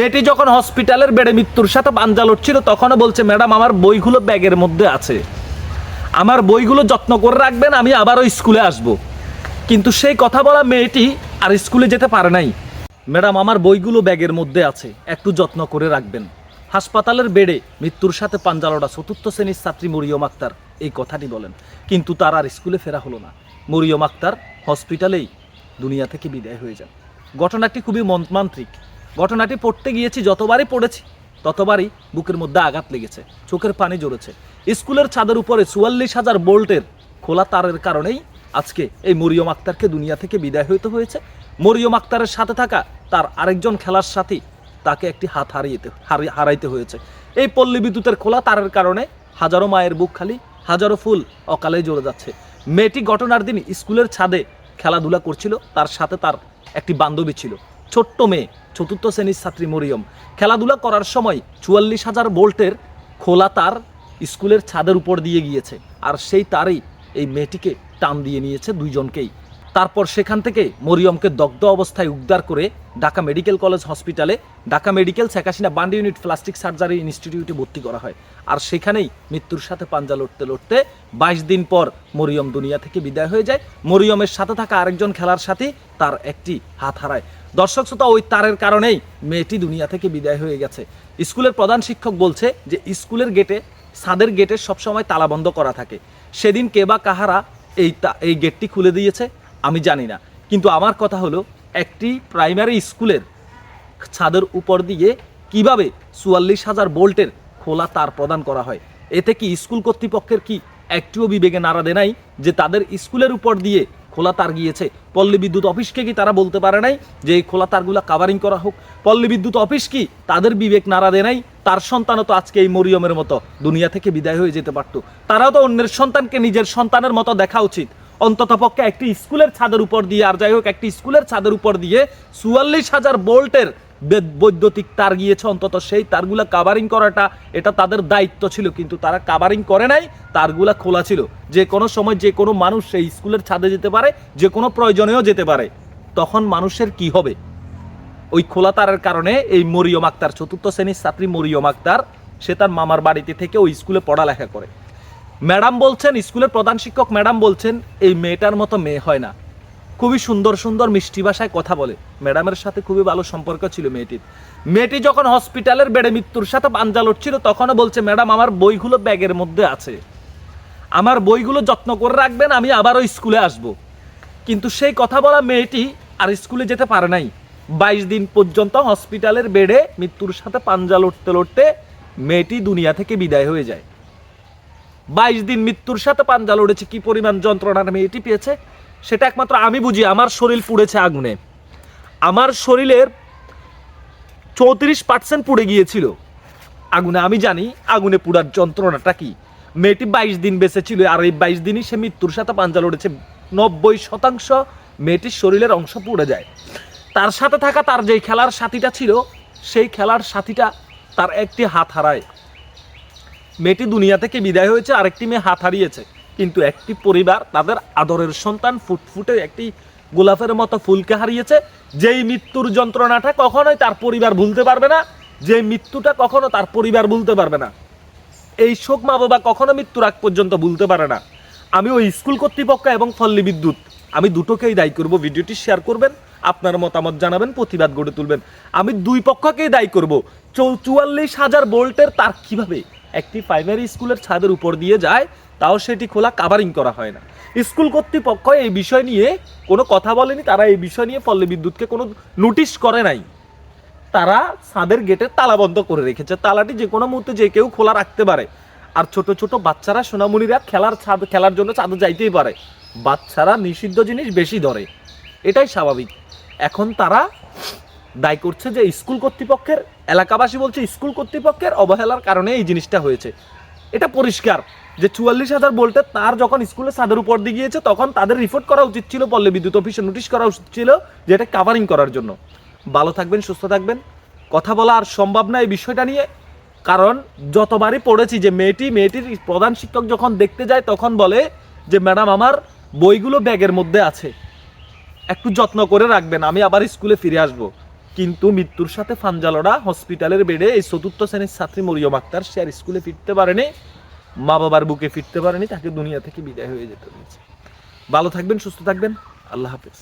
মেয়েটি যখন হসপিটালের বেডে মৃত্যুর সাথে পাঞ্জা লড়ছিল, তখনও বলছে, ম্যাডাম, আমার বইগুলো ব্যাগের মধ্যে আছে। আমার বইগুলো যত্ন করে রাখবেন, আমি আবারও স্কুলে আসব। কিন্তু সেই কথা বলা মেয়েটি আর স্কুলে যেতে পারে নাই। ম্যাডাম, আমার বইগুলো ব্যাগের মধ্যে আছে, একটু যত্ন করে রাখবেন। হাসপাতালের বেডে মৃত্যুর সাথে পাঞ্জালটা চতুর্থ শ্রেণির ছাত্রী মরিয়ম আক্তার এই কথাটি বলেন। কিন্তু তার আর স্কুলে ফেরা হলো না। মরিয়ম আক্তার হসপিটালেই দুনিয়া থেকে বিদায় হয়ে যান। ঘটনাটি খুবই মন্ত্রান্ত্রিক ঘটনাটি পড়তে গিয়েছি, যতবারই পড়েছি, ততবারই বুকের মধ্যে আঘাত লেগেছে, চোখের পানি জড়েছে স্কুলের ছাদের উপরে চুয়াল্লিশ হাজার বোল্টের খোলা তারের কারণেই আজকে এই মরিয়ম আক্তারকে দুনিয়া থেকে বিদায় হইতে হয়েছে। মরিয়ম আক্তারের সাথে থাকা তার আরেকজন খেলার সাথী তাকে একটি হাত হারিয়েতে, হারি- হারাইতে হয়েছে। এই পল্লী বিদ্যুতের খোলা তারের কারণে হাজারো মায়ের বুক খালি, হাজারো ফুল অকালে জ্বলে যাচ্ছে। মেয়েটি ঘটনার দিন স্কুলের ছাদে খেলাধুলা করছিল, তার সাথে তার একটি বান্ধবী ছিল। ছোট্ট মেয়ে, চতুর্থ শ্রেণির ছাত্রী মরিয়ম। খেলাধুলা করার সময় চুয়াল্লিশ হাজার বোল্টের খোলা তার স্কুলের ছাদের উপর দিয়ে গিয়েছে। আর সেই তারই এই মেয়েটিকে টান দিয়ে নিয়েছে দুইজনকেই। তারপর সেখান থেকে মরিয়মকে দগ্ধ অবস্থায় উদ্ধার করে ঢাকা মেডিকেল কলেজ হসপিটালে, ঢাকা মেডিকেল শেখাসিনা বান্ডি ইউনিট প্লাস্টিক সার্জারি ইনস্টিটিউটে ভর্তি করা হয়। আর সেখানেই মৃত্যুর সাথে পাঞ্জা লড়তে লড়তে বাইশ দিন পর মরিয়ম দুনিয়া থেকে বিদায় হয়ে যায়। মরিয়মের সাথে থাকা আরেকজন খেলার সাথে তার একটি হাত হারায়। দর্শক শ্রোতা, ওই তারের কারণেই মেয়েটি দুনিয়া থেকে বিদায় হয়ে গেছে। স্কুলের প্রধান শিক্ষক বলছে যে, স্কুলের গেটে, ছাদের গেটে সবসময় তালাবন্ধ করা থাকে। সেদিন কে বা কাহারা এই তা- এই গেটটি খুলে দিয়েছে। আমি জানি না। কিন্তু আমার কথা হলো, একটি প্রাইমারি স্কুলের ছাদের উপর দিয়ে কীভাবে চুয়াল্লিশ হাজার বোল্টের খোলা তার প্রদান করা হয়। এতে কি স্কুল কর্তৃপক্ষের কি একটিও বিবেকে নাড়া দেয় নাই যে তাদের স্কুলের উপর দিয়ে খোলা তার গিয়েছে? পল্লী বিদ্যুৎ অফিসকে কি তারা বলতে পারে নাই যে এই খোলা তারগুলা কাভারিং করা হোক? পল্লী বিদ্যুৎ অফিস কি তাদের বিবেক নাড়া দেয় নাই? তার সন্তানও তো আজকে এই মরিয়মের মতো দুনিয়া থেকে বিদায় হয়ে যেতে পারতো। তারাও তো অন্যের সন্তানকে নিজের সন্তানের মতো দেখা উচিত। অন্তত পক্ষে একটি স্কুলের ছাদের উপর দিয়ে, আর যাই হোক, একটি স্কুলের ছাদের উপর দিয়ে চুয়াল্লিশ হাজার বোল্টের বৈদ্যুতিক তার গিয়েছে। অন্তত সেই তারগুলা কাভারিং করাটা এটা তাদের দায়িত্ব ছিল, কিন্তু তারা কাভারিং করে নাই, তারগুলা খোলা ছিল। যে কোনো সময় যে কোনো মানুষ সেই স্কুলের ছাদে যেতে পারে, যে কোনো প্রয়োজনেও যেতে পারে। তখন মানুষের কি হবে? ওই খোলা তারের কারণে এই মরিয়ম আক্তার, চতুর্থ শ্রেণির ছাত্রী মরিয়ম আক্তার, সে তার মামার বাড়িতে থেকে ওই স্কুলে পড়ালেখা করে। ম্যাডাম বলছেন, স্কুলের প্রধান শিক্ষক ম্যাডাম বলছেন, এই মেয়েটার মতো মেয়ে হয় না। খুবই সুন্দর সুন্দর মিষ্টি ভাষায় কথা বলে। ম্যাডামের সাথে খুবই ভালো সম্পর্ক ছিল মেয়েটির। মেয়েটি যখন হসপিটালের বেডে মৃত্যুর সাথে পাঞ্জা লড়ছিল, তখনও বলছে, ম্যাডাম, আমার বইগুলো ব্যাগের মধ্যে আছে। আমার বইগুলো যত্ন করে রাখবেন, আমি আবারও স্কুলে আসব। কিন্তু সেই কথা বলা মেয়েটি আর স্কুলে যেতে পারে নাই। বাইশ দিন পর্যন্ত হসপিটালের বেডে মৃত্যুর সাথে পাঞ্জা লড়তে লড়তে মেয়েটি দুনিয়া থেকে বিদায় হয়ে যায়। বাইশ দিন মৃত্যুর সাথে পাঞ্জা লড়েছে, কি পরিমাণ যন্ত্রণার মেয়েটি পেয়েছে? সেটা একমাত্র আমি বুঝি, আমার শরীর পুড়েছে আগুনে। আমার শরীরের চৌত্রিশ পার্সেন্ট পুড়ে গিয়েছিল। আগুনে আমি জানি, আগুনে পুড়ার যন্ত্রণাটা কি। মেয়েটি বাইশ দিন বেঁচে ছিল আর এই বাইশ দিনই সে মৃত্যুর সাথে পাঞ্জা লড়েছে। নব্বই শতাংশ মেয়েটির শরীরের অংশ পুড়ে যায়। তার সাথে থাকা তার যেই খেলার সাথীটা ছিল, সেই খেলার সাথীটা তার একটি হাত হারায়। মেয়েটি দুনিয়া থেকে বিদায় হয়েছে, আরেকটি মেয়ে হাত হারিয়েছে। কিন্তু একটি পরিবার তাদের আদরের সন্তান ফুটফুটে একটি গোলাপের মতো ফুলকে হারিয়েছে, যেই মৃত্যুর যন্ত্রণাটা কখনোই তার পরিবার ভুলতে পারবে না যে মৃত্যুটা কখনো তার পরিবার ভুলতে পারবে না। এই শোক মা বাবা কখনো মৃত্যুর আগ পর্যন্ত ভুলতে পারে না। আমি ওই স্কুল কর্তৃপক্ষ এবং পল্লী বিদ্যুৎ। আমি দুটোকেই দায়ী করব, ভিডিওটি শেয়ার করবেন, আপনার মতামত জানাবেন, প্রতিবাদ গড়ে তুলবেন। আমি দুই পক্ষকেই দায়ী করব চৌ চুয়াল্লিশ হাজার বোল্টের তার কীভাবে একটি প্রাইমারি স্কুলের ছাদের উপর দিয়ে যায়, তাও সেটি খোলা কাভারিং করা হয় না। স্কুল কর্তৃপক্ষ এই বিষয় নিয়ে কোনো কথা বলেনি, তারা এই বিষয় নিয়ে পল্লী বিদ্যুৎকে কোনো নোটিশ করে নাই। তারা ছাদের গেটে তালা বন্ধ করে রেখেছে। তালাটি যে কোনো মুহূর্তে যে কেউ খোলা রাখতে পারে। আর ছোট ছোট বাচ্চারা, সোনামণিরা খেলার ছাদ খেলার জন্য ছাদে যাইতেই পারে। বাচ্চারা নিষিদ্ধ জিনিস বেশি ধরে। এটাই স্বাভাবিক। এখন তারা দায়ী করছে যে স্কুল কর্তৃপক্ষের, এলাকাবাসী বলছে স্কুল কর্তৃপক্ষের অবহেলার কারণে এই জিনিসটা হয়েছে। এটা পরিষ্কার যে চুয়াল্লিশ হাজার বলতে তার যখন স্কুলের ছাদের উপর দিয়ে গিয়েছে, তখন তাদের রিপোর্ট করা উচিত ছিল, পল্লী বিদ্যুৎ অফিসে নোটিশ করা উচিত ছিল যে এটা কাভারিং করার জন্য। ভালো থাকবেন, সুস্থ থাকবেন। কথা বলা আর সম্ভব না এই বিষয়টা নিয়ে, কারণ যতবারই পড়েছি যে মেয়েটি, মেয়েটির প্রধান শিক্ষক যখন দেখতে যায়, তখন বলে যে, ম্যাডাম, আমার বইগুলো ব্যাগের মধ্যে আছে। একটু যত্ন করে রাখবেন, আমি আবার স্কুলে ফিরে আসব। কিন্তু মৃত্যুর সাথে ফানজালরা হসপিটালের বেডে এই চতুর্থ শ্রেণির ছাত্রী মরিয়ম আক্তার সে আর স্কুলে ফিরতে পারেনি। মা বাবার বুকে ফিরতে পারেনি, তাকে দুনিয়া থেকে বিদায় হয়ে যেতে হয়েছে। ভালো থাকবেন, সুস্থ থাকবেন। আল্লাহ হাফেজ।